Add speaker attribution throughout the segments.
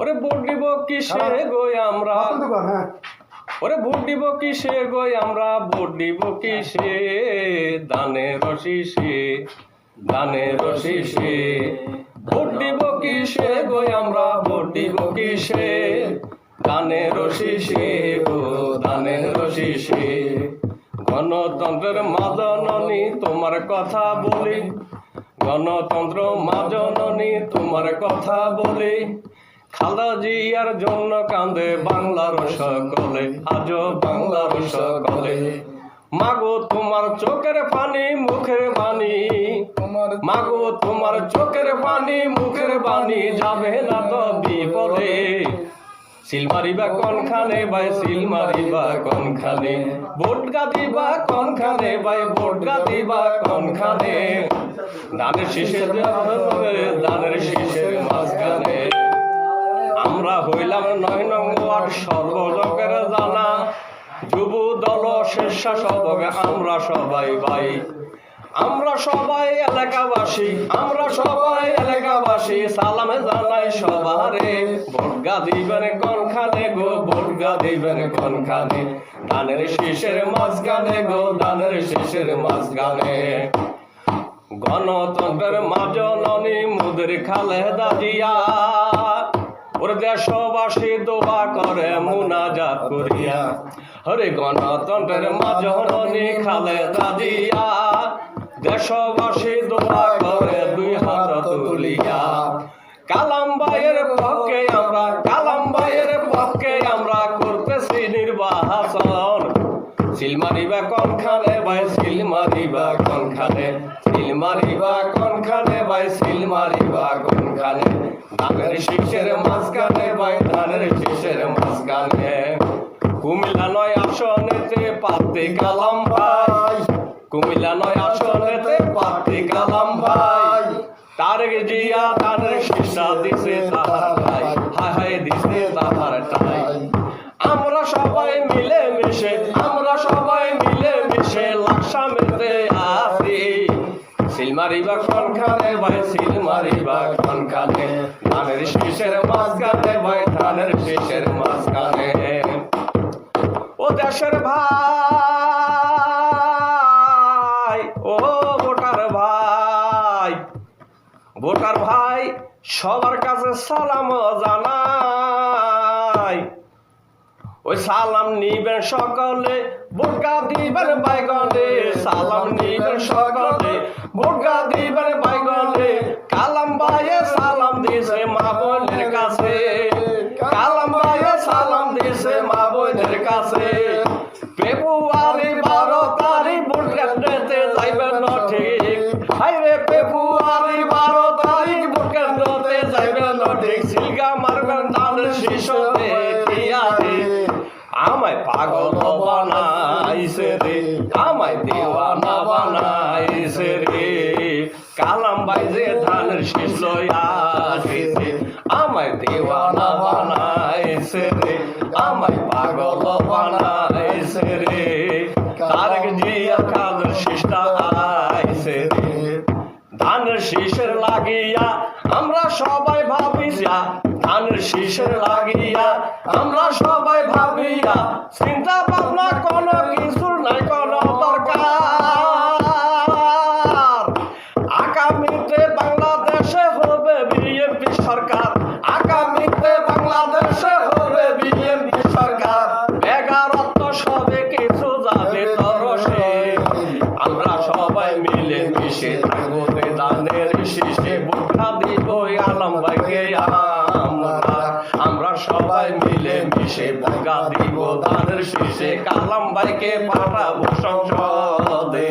Speaker 1: ওরে ভোট দিব কিসে গো আমরা? ওরে ভোট দিব কিসে গো আমরা? ভোট দিব কিসে? দানের শীষে দানের শীষে ভোট দিব কিসে গো আমরা? ভোট দিব কিসে দানের শীষে গো দানের শীষে গণতন্ত্রের মাদননি তোমার কথা বলি। গণতন্ত্র মাজননী তোমার কথা বলি। খালা জিয়ার জন্য কান্দে বাংলার সকলে আজ বাংলার সকলে। মাগো তোমার চোখের পানি, মুখের বাণী। মাগো তোমার চোখের পানি, মুখের বাণী, যাবে না তো বিপদে। সিল মারিবা কোনখানে ভাই? সিল মারিবা কোনখানে? ভোট গাদিবা কোনখানে ভাই? ভোট গাদিবা কোনখানে? ধানের শীষে ধানের শীষের মাঝখানে। আমরা হইলাম নয় নং ওয়ার্ড সর্বলোকের জানা। যুব দল স্বেচ্ছাসেবক আমরা সবাই ভাই। আমরা সবাই এলাকাবাসী, আমরা সবাই এলাকাবাসী, সালামে জানাই সবারে। ভোটগা দিবেন কোনখানে গো ভোটগা দিবেন কোনখানে? ধানের শীষের মাঝখানে গো, ধানের শীষের মাঝখানে। গণতন্ত্রের মাজননী মুদের খালেদা জিয়া, ওর দেশবাসী দোয়া করে মুনাজাত করিয়া। হরে গণতন্ত্রের মাজননী খালেদা জিয়া দেশবাসী দোয়া করে দুই হাত তুলিয়া। কালাম ভাইয়ের পক্ষে আমরা কালাম ভাইয়ের পক্ষে আমরা করতেছি নির্বাচন। সিল মারিবা কোনখানে, ভাই, সিল মারিবা কোনখানে। সিল মারিবা কোনখানে, ভাই, সিল মারিবা কোনখানে। ধানের শীষের মাঝখানে, ভাই, ধানের শীষের মাঝখানে। কুমিল্লা নয় আসনেতে পাতে কালাম ভাই কুমিল্লা নয় তারেক জিয়া ধানের শীষা দিছে তাহার ভাই হায় হায় দিছে তাহার টাই আমরা সবাই মিলে মিশে, আমরা সবাই মিলে মিশে লাকসামেতে আসি। সিল মারিবা কোনখানে ভাই, সিল মারিবা কোনখানে? ধানের শীষের মাঝখানে ভাই, ধানের শীষের মাঝখানে। ও দেশের ভাই ভোটার ভাই, সবার কাছে সালাম জানাই। ওই সালাম নিবেন সকলে, বোরকা দিবেন বাইগনে। সালাম নিবেন সকলে, বোরকা দিবেন বাইগনে। আমায় পাগল বানাইছে রে। আমায় দেওয়ানা বানাইছে রে। কালাম যে ধানের শীষ লইয়া আসিছে আমায় দেওয়ানা বানাইছে রে। আমায় পাগল বানাইছে রে। তারেক জিয়া কালের শীষটা আইছে রে। ধানের শীষের লাগিয়া আমরা সবাই ভাবিয়া ধানের শীষের লাগিয়া আমরা সবাই ভাবিয়া, চিন্তা ভাবনা কোনো কিছুর নাই, কোনো দরকার। আগামীতে বাংলাদেশে হবে বিএনপি সরকার। আগামীতে বাংলাদেশে হবে বিএনপি সরকার। বেকারত্ব সবে কিছু যাবে তরসে। আমরা সবাই মিলে মিশে থাকব দানের শীষে বুদ্ধা দিব আলম ভাইকে আমরা সবাই মিলে মিশে বুকা দিব দানের শীষে কালাম ভাইকে পাঠাবো সংসদে।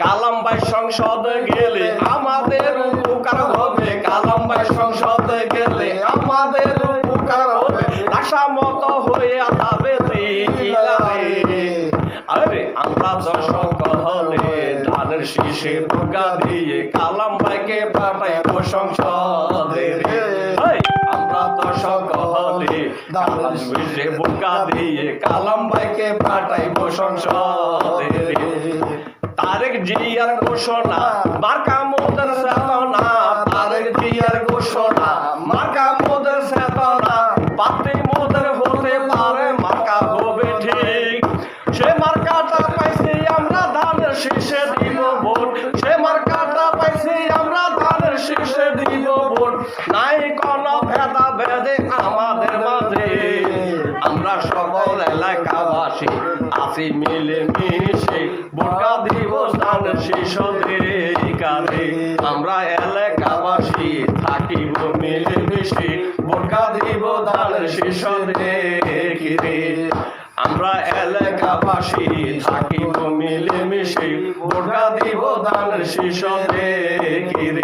Speaker 1: কালাম ভাই সংসদে গেলে আমাদের উপকার হবে। কালাম ভাই সংসদে গেলে আমাদের উপকার হবে। আশা মতো হয়ে যাবে আরে আমরা দর্শক হলে ধানের শীষে বোকা দিয়ে কালাম ভাইকে পাঠাইব সংসদে। শীষে বোকা দিয়ে কালাম ভাইকে পাঠাইব সংসদে তারেক জিয়ার ঘোষণা, মার্কা মোদের সাধনা তারেক জিয়ার ঘোষণা, মার্কা মোদের চেতনা। পাতি মোদের হতে পারে মার্কা হবে ঠিক। সে মার্কাটা পাইছি আমরা ধানের শীষে দিব ভোট। সে মার্কাটা পাইছি আমরা ধানের শীষে দিব ভোট। নাই কোনো ভেদা ভেদে আমাদের এলাকাবাসী আছি মিলে মিশে ভোটটা দিব ধানের শীষ কারে আমরা এলাকাবাসী থাকিব মিলে মিশে ভোটটা দিব ধানের শীষ কিরে আমরা এলাকাবাসী থাকিব মিলে মিশে ভোটটা দিব ধানের শীষ কিরে